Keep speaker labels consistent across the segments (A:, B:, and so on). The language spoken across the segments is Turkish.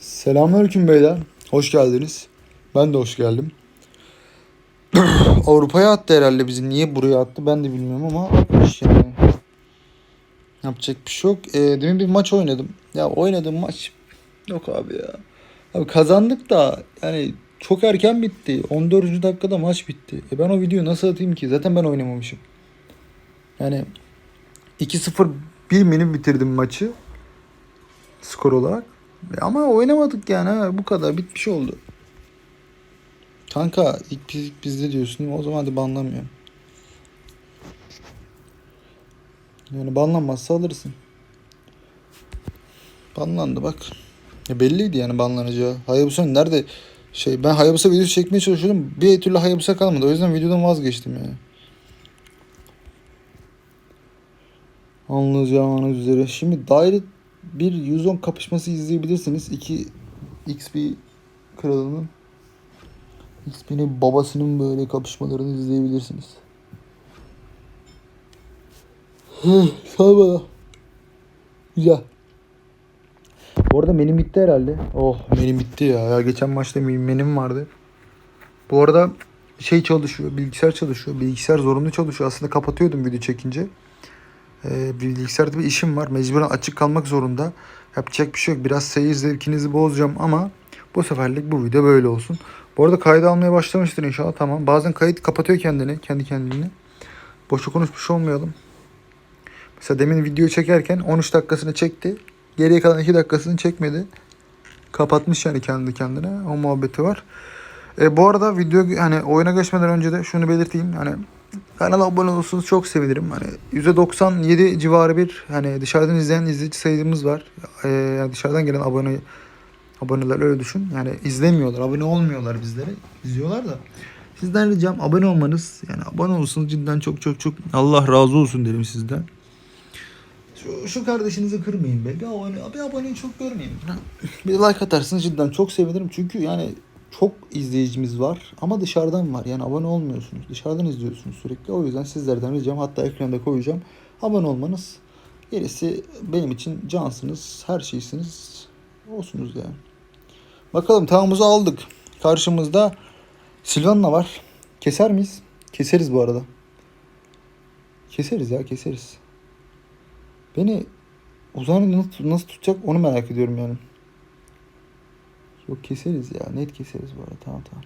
A: Selamünaleyküm beyler. Hoş geldiniz. Ben de hoş geldim. Avrupa'ya attı herhalde bizi. Niye buraya attı ben de bilmiyorum ama atmış. Yapacak bir şey yok. Ee, demin bir maç oynadım. Ya oynadığım maç yok abi ya. Abi kazandık da yani çok erken bitti. 14. dakikada maç bitti. E ben o videoyu nasıl atayım ki? Zaten ben oynamamışım. Yani 2-0 1 minim bitirdim maçı. Skor olarak. Ama oynamadık yani ha, bu kadar bitmiş oldu. Kanka ilk biz ilk bizde diyorsun değil mi? O zaman hadi banlamıyorum. Yani banlanmazsa alırsın. Banlandı bak. Ya belliydi yani banlanacağı. Hayabusa nerede şey ben Hayabusa videosu çekmeye çalışıyordum. Bir türlü Hayabusa kalmadı. O yüzden videodan vazgeçtim yani. Anlayacağınız üzere. Şimdi daire bir 110 kapışması izleyebilirsiniz. 2 XP kralının XP'nin babasının böyle kapışmalarını izleyebilirsiniz. Sağ bana. Güzel. Bu arada benim bitti herhalde. Oh benim bitti ya. ya geçen maçta benim vardı. Bu arada şey çalışıyor. Bilgisayar çalışıyor. Bilgisayar zorunlu çalışıyor. Aslında kapatıyordum video çekince. Ee, bilgisayarda bir işim var. Mecburen açık kalmak zorunda. Yapacak bir şey yok. Biraz seyir zevkinizi bozacağım ama bu seferlik bu video böyle olsun. Bu arada kaydı almaya başlamıştır inşallah. Tamam. Bazen kayıt kapatıyor kendini. Kendi kendini. Boşa konuşmuş olmayalım. Mesela demin video çekerken 13 dakikasını çekti. Geriye kalan 2 dakikasını çekmedi. Kapatmış yani kendi kendine. O muhabbeti var. E, bu arada video hani oyuna geçmeden önce de şunu belirteyim. Hani kanala abone olursanız çok sevinirim. Hani %97 civarı bir hani dışarıdan izleyen izleyici sayımız var. E, yani dışarıdan gelen abone aboneler öyle düşün. Yani izlemiyorlar, abone olmuyorlar bizlere. İzliyorlar da. Sizden ricam abone olmanız. Yani abone olursanız cidden çok çok çok Allah razı olsun derim sizden. Şu, şu kardeşinizi kırmayın be. Bir abone, bir aboneyi çok görmeyin. Bir like atarsınız cidden çok sevinirim. Çünkü yani çok izleyicimiz var ama dışarıdan var. Yani abone olmuyorsunuz. Dışarıdan izliyorsunuz sürekli. O yüzden sizlerden ricam hatta ekranda koyacağım. Abone olmanız. Gerisi benim için cansınız, her şeysiniz. Olsunuz yani. Bakalım tavamızı aldık. Karşımızda Silvanla var. Keser miyiz? Keseriz bu arada. Keseriz ya keseriz. Beni uzanı nasıl, nasıl tutacak onu merak ediyorum yani. Yok keseriz ya. Net keseriz bu arada. Tamam tamam.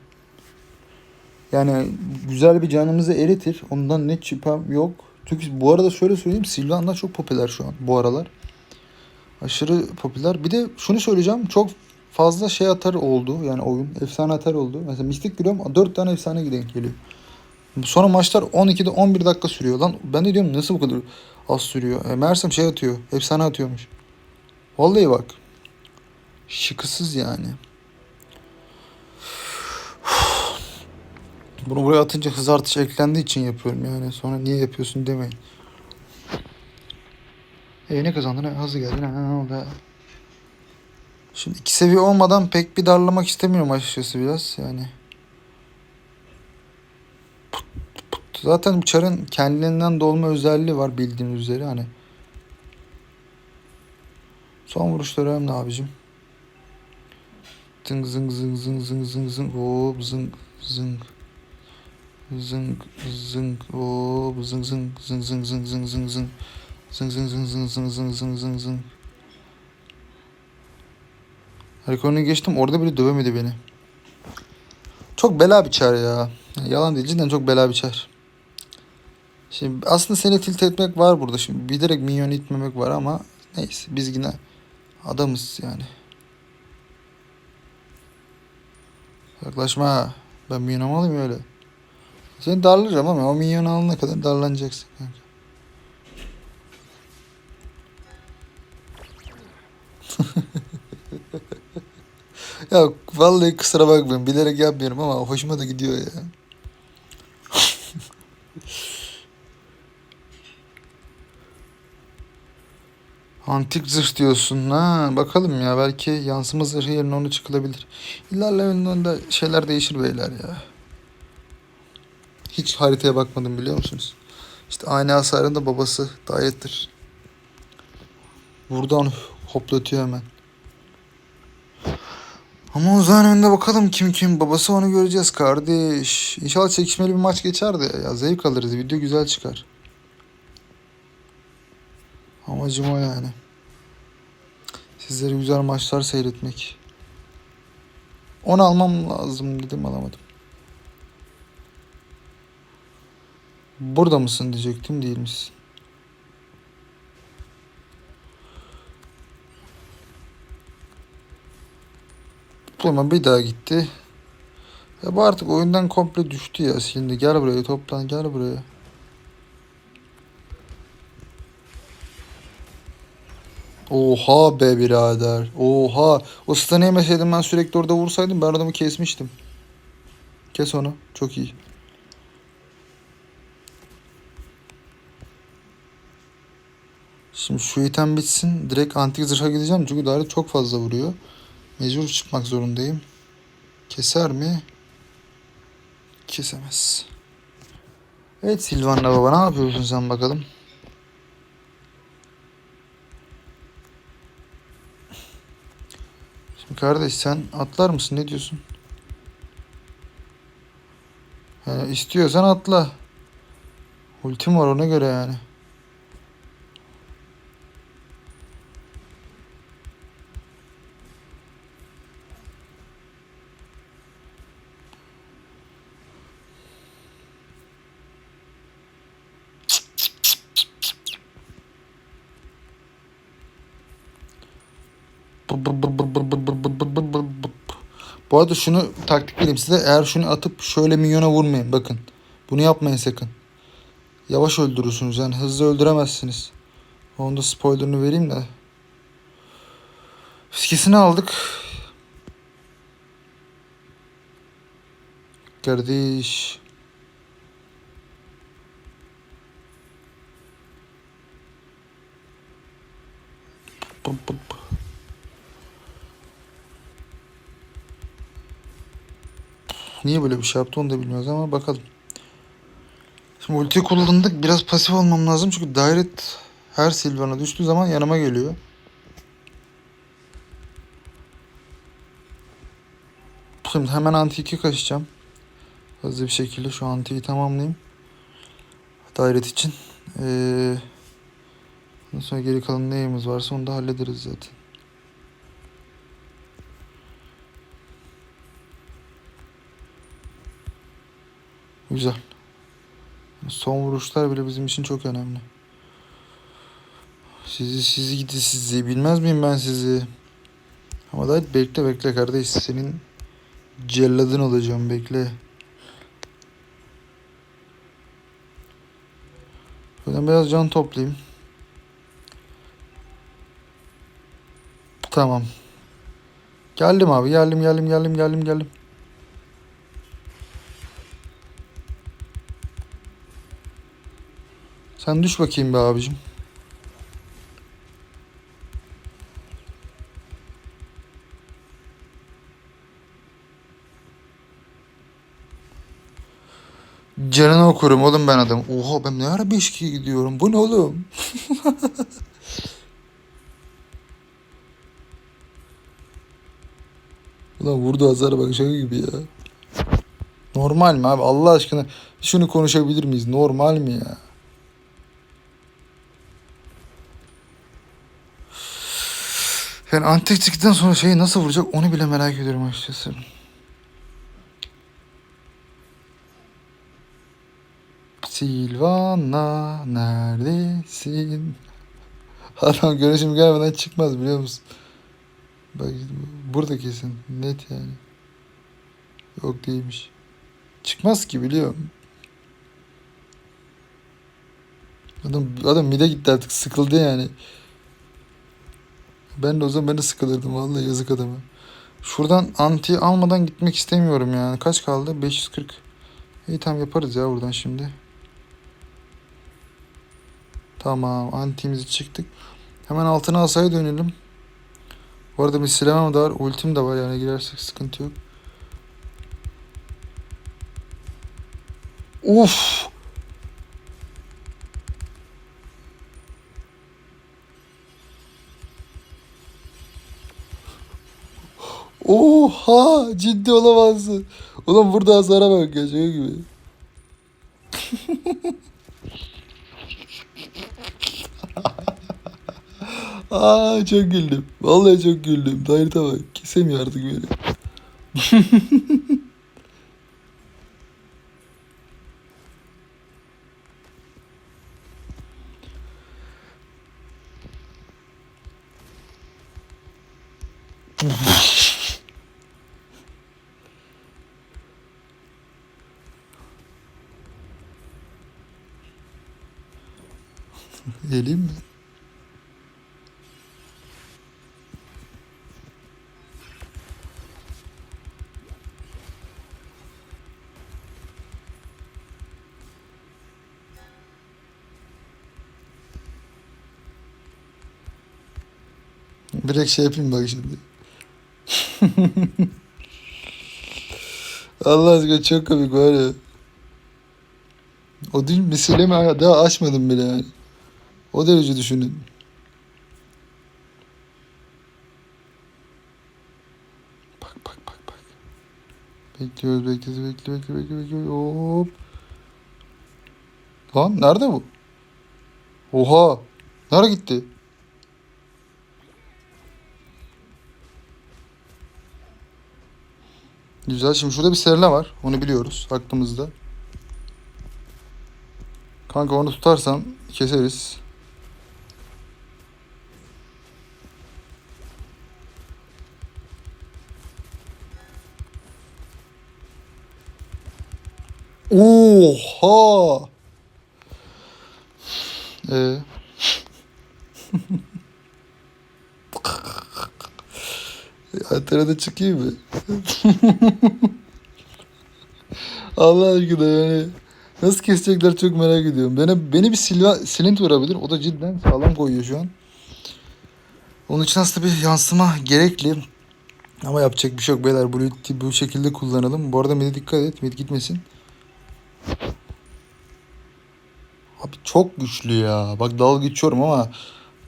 A: Yani güzel bir canımızı eritir. Ondan net şüphem yok. Çünkü bu arada şöyle söyleyeyim. Silvanlar çok popüler şu an bu aralar. Aşırı popüler. Bir de şunu söyleyeceğim. Çok fazla şey atar oldu. Yani oyun. Efsane atar oldu. Mesela mistik giriyorum. 4 tane efsane giden geliyor. Sonra maçlar 12'de 11 dakika sürüyor. Lan ben de diyorum nasıl bu kadar az sürüyor. E, meğersem şey atıyor. Efsane atıyormuş. Vallahi bak. Şıkısız yani. Bunu buraya atınca hız artışı eklendiği için yapıyorum yani. Sonra niye yapıyorsun demeyin. E ne kazandın? ha? Hızlı geldin. Ne oldu? Şimdi iki seviye olmadan pek bir darlamak istemiyorum açıkçası biraz yani. Zaten çarın kendinden dolma özelliği var bildiğiniz üzere hani. Son vuruşları önemli abicim. Zıng zıng zıng zıng zıng zıng zıng hop zıng zıng zıng zıng hop zıng zıng zıng zıng zıng zıng zıng zıng zıng zıng zıng zıng zıng zıng zıng zıng zıng Rekorunu geçtim orada bile dövemedi beni. Çok bela bir çar ya. Yalan değil cidden çok bela bir çar. Şimdi aslında seni tilt etmek var burada. Şimdi bilerek minyon itmemek var ama neyse biz yine adamız yani. Yaklaşma. Ben minyon alayım öyle. Seni darlayacağım ama o minyon alana kadar darlanacaksın kanka. ya vallahi kusura bakmayın bilerek yapmıyorum ama hoşuma da gidiyor ya. Antik zırh diyorsun ha bakalım ya belki yansıma zırhı yerine onu çıkılabilir. İlerlemenin şeyler değişir beyler ya. Hiç haritaya bakmadım biliyor musunuz? İşte aynı hasarında babası dayettir. Buradan hoplatıyor hemen. Ama uzağın önünde bakalım kim kim. Babası onu göreceğiz kardeş. İnşallah çekişmeli bir maç geçer de ya zevk alırız. Video güzel çıkar. Amacım o yani. Sizlere güzel maçlar seyretmek. Onu almam lazım dedim alamadım. Burada mısın diyecektim değil misin? Diploma bir daha gitti. Ya bu artık oyundan komple düştü ya şimdi. Gel buraya toplan gel buraya. Oha be birader. Oha. O stun'ı yemeseydim ben sürekli orada vursaydım ben adamı kesmiştim. Kes onu. Çok iyi. Şimdi şu item bitsin. Direkt antik zırha gideceğim. Çünkü Daret çok fazla vuruyor. Mecbur çıkmak zorundayım. Keser mi? Kesemez. Evet Silvan'la baba ne yapıyorsun sen bakalım? Şimdi kardeş sen atlar mısın? Ne diyorsun? Yani istiyorsan atla. Ultim var ona göre yani. Bu arada şunu taktik vereyim size. Eğer şunu atıp şöyle minyona vurmayın. Bakın. Bunu yapmayın sakın. Yavaş öldürürsünüz. Yani hızlı öldüremezsiniz. Onun da spoilerını vereyim de. Fiskesini aldık. Kardeş. Pıp pıp. Niye böyle bir şey yaptı onu da bilmiyoruz ama bakalım. Şimdi ulti kullandık. Biraz pasif olmam lazım. Çünkü direct her Silvan'a düştüğü zaman yanıma geliyor. Şimdi hemen anti 2 kaçacağım. Hızlı bir şekilde şu antiyi tamamlayayım. Direct için. Ee, sonra geri kalan neyimiz varsa onu da hallederiz zaten. Güzel. Son vuruşlar bile bizim için çok önemli. Sizi sizi gidi sizi bilmez miyim ben sizi? Ama da bekle bekle kardeş senin celladın olacağım bekle. Şuradan biraz can toplayayım. Tamam. Geldim abi geldim geldim geldim geldim geldim. Sen düş bakayım be abicim. Canını okurum oğlum ben adam. Oha ben ne ara 5 gidiyorum. Bu ne oğlum? Ulan vurdu hasara bak şaka gibi ya. Normal mi abi Allah aşkına şunu konuşabilir miyiz? Normal mi ya? Yani antik çıktıktan sonra şeyi nasıl vuracak onu bile merak ediyorum açıkçası. Silvana neredesin? Adam görüşüm gelmeden çıkmaz biliyor musun? Bak burada kesin net yani. Yok değilmiş. Çıkmaz ki biliyorum. Adam adam mide gitti artık sıkıldı yani. Ben de o zaman ben de sıkılırdım vallahi yazık adama. Şuradan anti almadan gitmek istemiyorum yani. Kaç kaldı? 540. İyi tamam yaparız ya buradan şimdi. Tamam antimizi çıktık. Hemen altına asaya dönelim. Bu arada bir silahım da var. Ultim de var yani girersek sıkıntı yok. Uf! Oha ciddi olamazsın. Ulan burada hasara bak ya gibi. Aa çok güldüm. Vallahi çok güldüm. Dairete bak. Kesemiyor artık beni. Geleyim mi? Direkt şey yapayım bak şimdi. Allah aşkına çok komik var ya. O dün meselemi daha açmadım bile yani. O derece düşünün. Bak bak bak bak. Bekliyoruz bekliyoruz bekliyoruz bekliyoruz bekliyoruz. Hop. Lan nerede bu? Oha. Nereye gitti? Güzel. Şimdi şurada bir serine var. Onu biliyoruz. Aklımızda. Kanka onu tutarsan keseriz. Oha! Ee? Ankara'da çıkayım mı? Allah aşkına yani. Nasıl kesecekler çok merak ediyorum. Beni, beni bir silva, silint vurabilir. O da cidden sağlam koyuyor şu an. Onun için aslında bir yansıma gerekli. Ama yapacak bir şey yok beyler. Bu, bu şekilde kullanalım. Bu arada mide dikkat et. Mid gitmesin. Abi çok güçlü ya. Bak dalga geçiyorum ama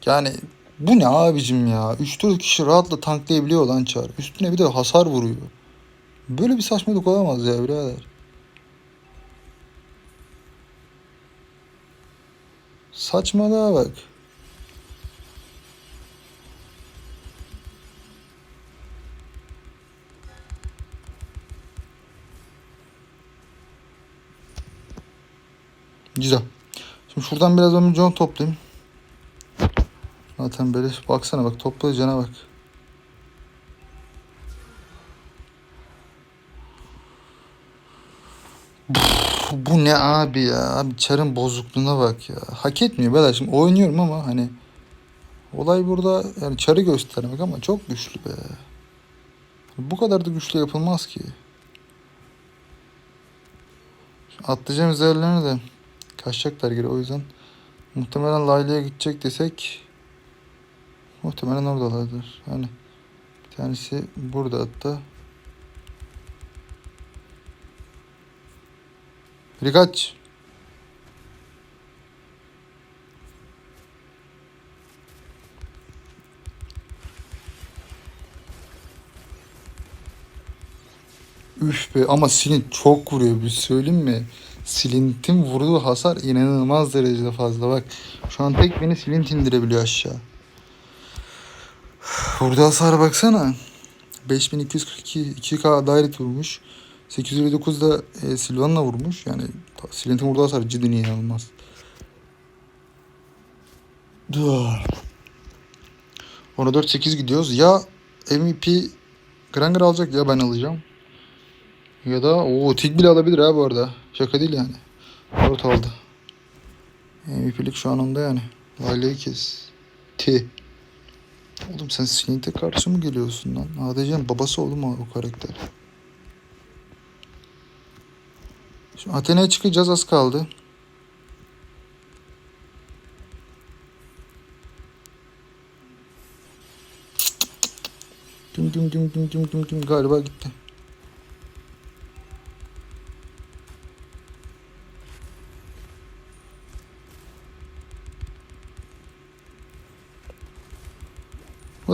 A: yani bu ne abicim ya? 3-4 kişi rahatla tanklayabiliyor lan çar. Üstüne bir de hasar vuruyor. Böyle bir saçmalık olamaz ya birader. Saçmalığa bak. Güzel. Şimdi şuradan biraz ben can toplayayım. Zaten böyle baksana bak topla cana bak. Bu ne abi ya? Abi çarın bozukluğuna bak ya. Hak etmiyor beyler. Şimdi oynuyorum ama hani olay burada yani çarı göstermek ama çok güçlü be. Bu kadar da güçlü yapılmaz ki. Atlayacağım üzerlerine de kaçacaklar geri o yüzden muhtemelen Laylı'ya gidecek desek muhtemelen oradalardır. Hani bir tanesi burada hatta. Biri. Üf be ama Silint çok vuruyor bir söyleyeyim mi? Silint'in vurduğu hasar inanılmaz derecede fazla bak. Şu an tek beni Silint indirebiliyor aşağı. Vurduğu hasara baksana. 5242 2K direct vurmuş. 859 da e, Silvan'la vurmuş. Yani Silent'in vurduğu hasar cidden inanılmaz. Dur. Ona 4-8 gidiyoruz. Ya MVP Granger alacak ya ben alacağım. Ya da o tik bile alabilir ha bu arada. Şaka değil yani. Dört aldı. MVP'lik şu an onda yani. Lale'yi. T. Oğlum sen Silint'e karşı mı geliyorsun lan? ADC'nin babası oğlum o, o karakter. Şimdi Athena'ya çıkacağız az kaldı. Düm düm düm düm düm düm düm galiba gitti.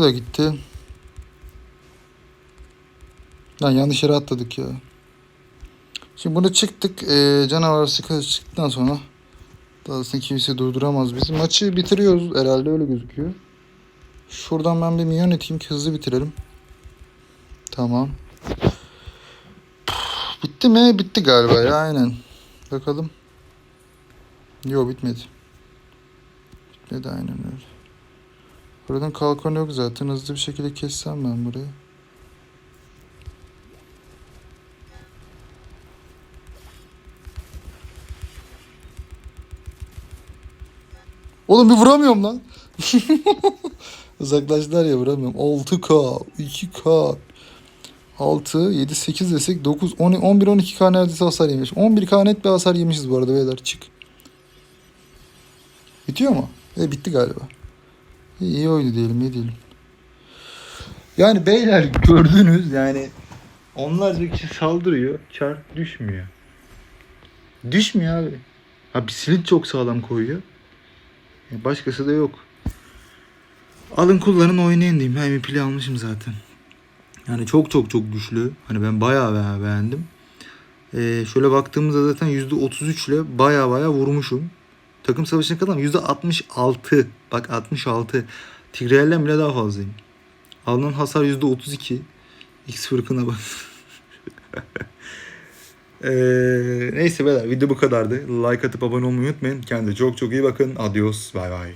A: Da gitti. Lan yanlış yere atladık ya. Şimdi bunu çıktık. Ee, canavar sıkı çıktıktan sonra daha aslında kimse durduramaz bizi. Maçı bitiriyoruz herhalde öyle gözüküyor. Şuradan ben bir minyon eteyim ki hızlı bitirelim. Tamam. Bitti mi? Bitti galiba ya aynen. Bakalım. Yok bitmedi. Bitmedi aynen öyle. Buradan kalkan yok zaten. Hızlı bir şekilde kessem ben burayı. Oğlum bir vuramıyorum lan. Uzaklaştılar ya vuramıyorum. 6K, 2K, 6, 7, 8 desek 9, 10, 11, 12K neredeyse hasar yemiş. 11K net bir hasar yemişiz bu arada beyler çık. Bitiyor mu? E bitti galiba. İyi, oydu diyelim iyi diyelim. Yani beyler gördünüz yani onlarca kişi saldırıyor. Çarp düşmüyor. Düşmüyor abi. Ha silit çok sağlam koyuyor. E, Başkası da yok. Alın kullanın oynayın diyeyim. Ben MVP'li almışım zaten. Yani çok çok çok güçlü. Hani ben bayağı bayağı beğendim. Ee, şöyle baktığımızda zaten %33 ile bayağı bayağı vurmuşum. Takım savaşına kadar %66. Bak 66. Tigreal'den bile daha fazlayım. Alınan hasar %32. X fırkına bak. Ee, neyse beyler video bu kadardı. Like atıp abone olmayı unutmayın. Kendinize çok çok iyi bakın. Adios. Bay bay.